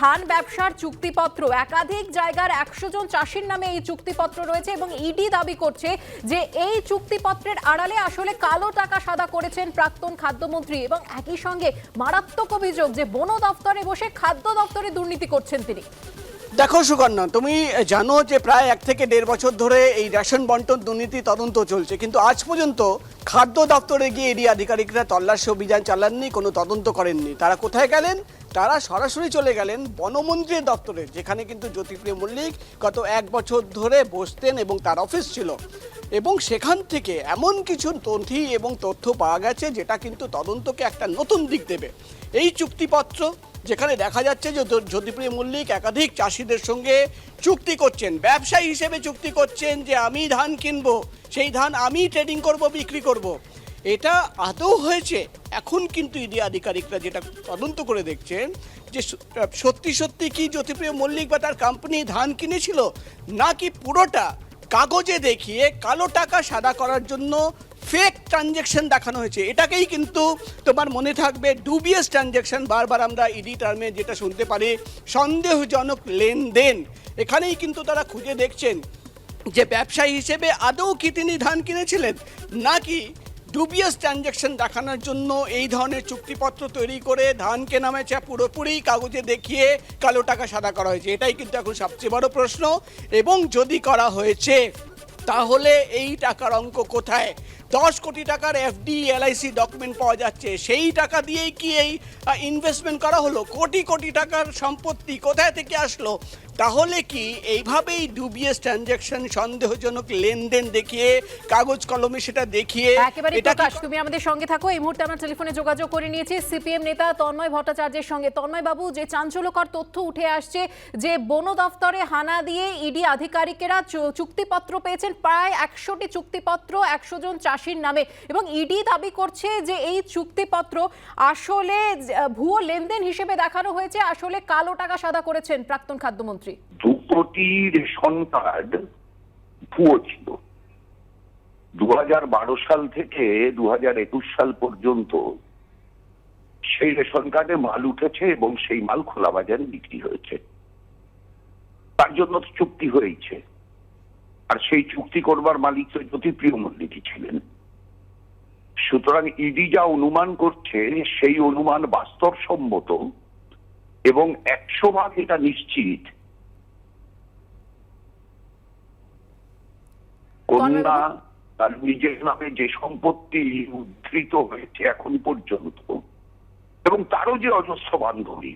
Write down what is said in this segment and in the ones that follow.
ধান ব্যবসার চুক্তিপত্র। একাধিক জায়গার একশো জন চাষির নামে এই চুক্তিপত্র রয়েছে এবং ইডি দাবি করছে যে এই চুক্তিপত্রের আড়ালে আসলে কালো টাকা সাদা করেছেন প্রাক্তন খাদ্যমন্ত্রী এবং একই সঙ্গে মারাত্মক অভিযোগ যে বন দফতরে বসে খাদ্য দফতরে দুর্নীতি করছেন তিনি। দেখো সুকন্যা, তুমি জানো যে প্রায় এক থেকে দেড় বছর ধরে এই রেশন বন্টন দুর্নীতি তদন্ত চলছে, কিন্তু আজ পর্যন্ত খাদ্য দপ্তরে গিয়ে এডি আধিকারিকরা তল্লাশি অভিযান চালাননি, কোনো তদন্ত করেননি। তারা কোথায় গেলেন? তারা সরাসরি চলে গেলেন বনমন্ত্রীর দপ্তরে, যেখানে কিন্তু জ্যোতিপ্রিয় মল্লিক গত এক বছর ধরে বসতেন এবং তার অফিস ছিল। এবং সেখান থেকে এমন কিছু তথ্য এবং তথ্য পাওয়া গেছে, যেটা কিন্তু তদন্তকে একটা নতুন দিক দেবে। এই চুক্তিপত্র যেখানে দেখা যাচ্ছে যে জ্যোতিপ্রিয় মল্লিক একাধিক চাষিদের সঙ্গে চুক্তি করছেন ব্যবসায়ী হিসেবে চুক্তি করছেন যে আমি ধান কিনবো, সেই ধান আমি ট্রেডিং করব, বিক্রি করব। এটা আদৌ হয়েছে এখন কিন্তু ইডি আধিকারিকরা যেটা তদন্ত করে দেখছেন যে সত্যি সত্যি কি জ্যোতিপ্রিয় মল্লিক বা তার কোম্পানি ধান কিনেছিল, নাকি পুরোটা কাগজে দেখিয়ে কালো টাকা সাদা করার জন্য ফেক ট্রানজেকশন দেখানো হয়েছে। এটাকেই কিন্তু তোমার মনে থাকবে ডুবিএস ট্রানজেকশন বারবার আমরা ইডি টার্মে যেটা শুনতে পারি, সন্দেহজনক লেনদেন। এখানেই কিন্তু তারা খুঁজে দেখছেন যে ব্যবসায়ী হিসেবে আদৌ কি তিনি ধান কিনেছিলেন? নাকি ডুবিয়াস ট্রানজ্যাকশন দেখানোর জন্য এই ধরনের চুক্তিপত্র তৈরি করে ধান কেনা মেচা পুরোপুরি কাগজে দেখিয়ে কালো টাকা সাদা করা হয়েছে। এটাই কিন্তু এখন সবচেয়ে বড় প্রশ্ন। এবং যদি করা হয়েছে, তাহলে এই টাকার অঙ্ক কোথায়? দশ কোটি টাকার এফডি, এলআইসি ডকুমেন্ট পাওয়া যাচ্ছে। সেই টাকা দিয়েই কি এই ইনভেস্টমেন্ট করা হলো? কোটি কোটি টাকার সম্পত্তি কোথায় থেকে আসলো? তাহলে কি এইভাবেই ডুবিএস ট্রানজ্যাকশন সন্দেহজনক লেনদেন দেখিয়ে কাগজ কলমে সেটা দেখিয়ে একেবারে প্রকাশ। তুমি আমাদের সঙ্গে থাকো। এই মুহূর্তে আমরা টেলিফোনে যোগাযোগ করে নিয়েছি সিপিএম নেতা তন্ময় ভট্টাচার্যের সঙ্গে। তন্ময় বাবু যে চাঞ্চল্যকর তথ্য উঠে আসছে যে বন দফতরে হানা দিয়ে ইডি আধিকারিকেরা চু- চুক্তিপত্র পেয়েছেন প্রায় একশোটি চুক্তিপত্র একশো জন চাষির নামে। এবং ইডি দাবি করছে যে এই চুক্তিপত্র আসলে ভুয়ো লেনদেন হিসেবে দেখানো হয়েছে। আসলে কালো টাকা সাদা করেছেন প্রাক্তন খাদ্যমন্ত্রী। দু কোটি রেশন কার্ড ভুয়ো ছিল। দু হাজার বারো সাল থেকে দু হাজার একুশ সাল পর্যন্ত সেই রেশন কার্ডে মাল উঠেছে এবং সেই মাল খোলা বাজারে বিক্রি হয়েছে। তার জন্য চুক্তি হয়েছে। আর সেই চুক্তি করবার মালিক তো জ্যোতিপ্রিয় মল্লিকই ছিলেন। সুতরাং ইডি যা অনুমান করছে, সেই অনুমান বাস্তবসম্মত এবং একশো ভাগ এটা নিশ্চিত কন্যা তার নিজের নামে যে সম্পত্তি উদ্ধৃত হয়েছে এখন পর্যন্ত এবং তারও যে অজস্র বান্ধবী।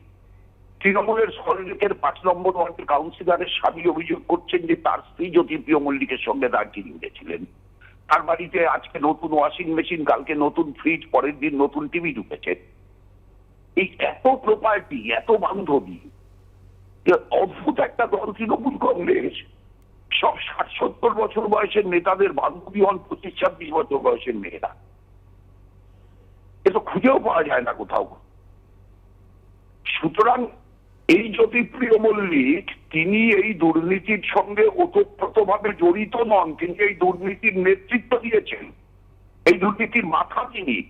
তৃণমূলের সরকারের পাঁচ নম্বর ওয়ার্ডের কাউন্সিলরের স্বামী অভিযোগ করছেন যে তার স্ত্রী জ্যোতিপ্রিয় মল্লিকের সঙ্গে দার্জিলিং গেছিলেন। তার বাড়িতে আজকে নতুন ওয়াশিং মেশিন কালকে নতুন ফ্রিজ পরের দিন নতুন টিভি ঢুকেছে। এই এত প্রপার্টি এত বান্ধবী অদ্ভুত একটা দল তৃণমূল কংগ্রেস। সব ষাট সত্তর বছর বয়সের নেতাদের বান্ধবী হন পঁচিশ ছাব্বিশ বছর বয়সের মেয়েরা। এ তো খুঁজেও পাওয়া যায় না কোথাও। সুতরাং এই জ্যোতিপ্রিয় মল্লিক, তিনি এই দুর্নীতির সঙ্গে ওতপ্রোতভাবে জড়িত নন, তিনি এই দুর্নীতির নেতৃত্ব দিয়েছেন। এই দুর্নীতির মাথা তিনি।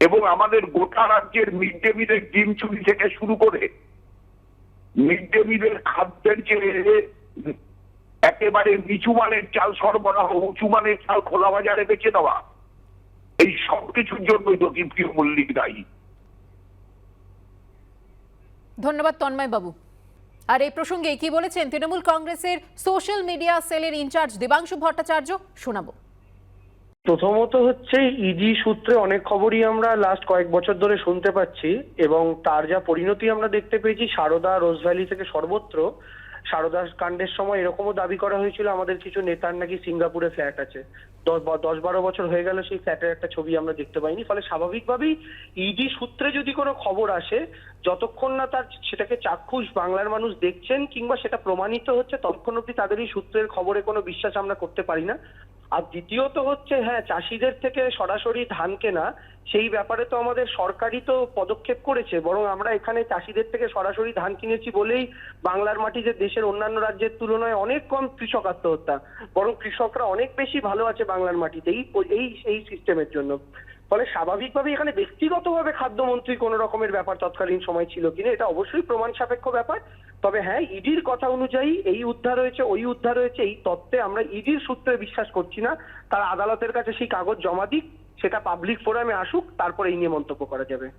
এবং আমাদের গোটা রাজ্যের মিড ডে মিলের ডিম চুরি থেকে শুরু করে, মিড ডে মিলের খাদ্যের যে একেবারে নিচু মানের চাল সরবরাহ উঁচু মানের চাল খোলা বাজারে বেচে দেওয়া এই সব কিছুর জন্য জ্যোতিপ্রিয় মল্লিক দায়ী। ধন্যবাদ তন্ময় বাবু। আর এই প্রসঙ্গে কি বলেছেন তৃণমূল কংগ্রেসের সোশ্যাল মিডিয়া সেলের ইনচার্জ দেবাংশু ভট্টাচার্য? শোনাবো। প্রথমত হচ্ছে ইডি সূত্রে অনেক খবরই আমরা লাস্ট কয়েক বছর ধরে শুনতে পাচ্ছি এবং তার যা পরিণতি আমরা দেখতে পেয়েছি সারদা রোজভ্যালি থেকে সর্বত্র সারদা কাণ্ডের সময় এরকমও দাবি করা হয়েছিল, আমাদের কিছু নেতার নাকি সিঙ্গাপুরে ফ্ল্যাট আছে। দশ দশ বারো বছর হয়ে গেল সেই ফ্ল্যাটের একটা ছবি আমরা দেখতে পাইনি, ফলে স্বাভাবিকভাবেই ইডি সূত্রে যদি কোনো খবর আসে, যতক্ষণ না তার সেটাকে চাক্ষুষ বাংলার মানুষ দেখছেন কিংবা সেটা প্রমাণিত হচ্ছে, ততক্ষণ অব্দি তাদের এই সূত্রের খবরে কোনো বিশ্বাস আমরা করতে পারি না। আর দ্বিতীয়ত হচ্ছে হ্যাঁ চাষিদের থেকে সরাসরি ধান কেনা, সেই ব্যাপারে তো আমাদের সরকারই তো পদক্ষেপ করেছে, বরং আমরা এখানে চাষিদের থেকে সরাসরি ধান কিনেছি বলেই বাংলার মাটি যে দেশের অন্যান্য রাজ্যের তুলনায় অনেক কম কৃষক আত্মহত্যা, বরং কৃষকরা অনেক বেশি ভালো আছে বাংলার মাটিতে এই এই সিস্টেমের জন্য। ফলে স্বাভাবিকভাবে এখানে ব্যক্তিগতভাবে খাদ্যমন্ত্রী কোনো রকমের ব্যাপার তৎকালীন সময় ছিল কিনা, এটা অবশ্যই প্রমাণ সাপেক্ষ ব্যাপার। তবে হ্যাঁ ইডির কথা অনুযায়ী এই উদ্ধার হয়েছে, ওই উদ্ধার হয়েছে, এই তত্ত্বে আমরা ইডির সূত্রে বিশ্বাস করছি না। তারা আদালতের কাছে সেই কাগজ জমা দিক, সেটা পাবলিক ফোরামে আসুক, তারপরে এই নিয়ে মন্তব্য করা যাবে।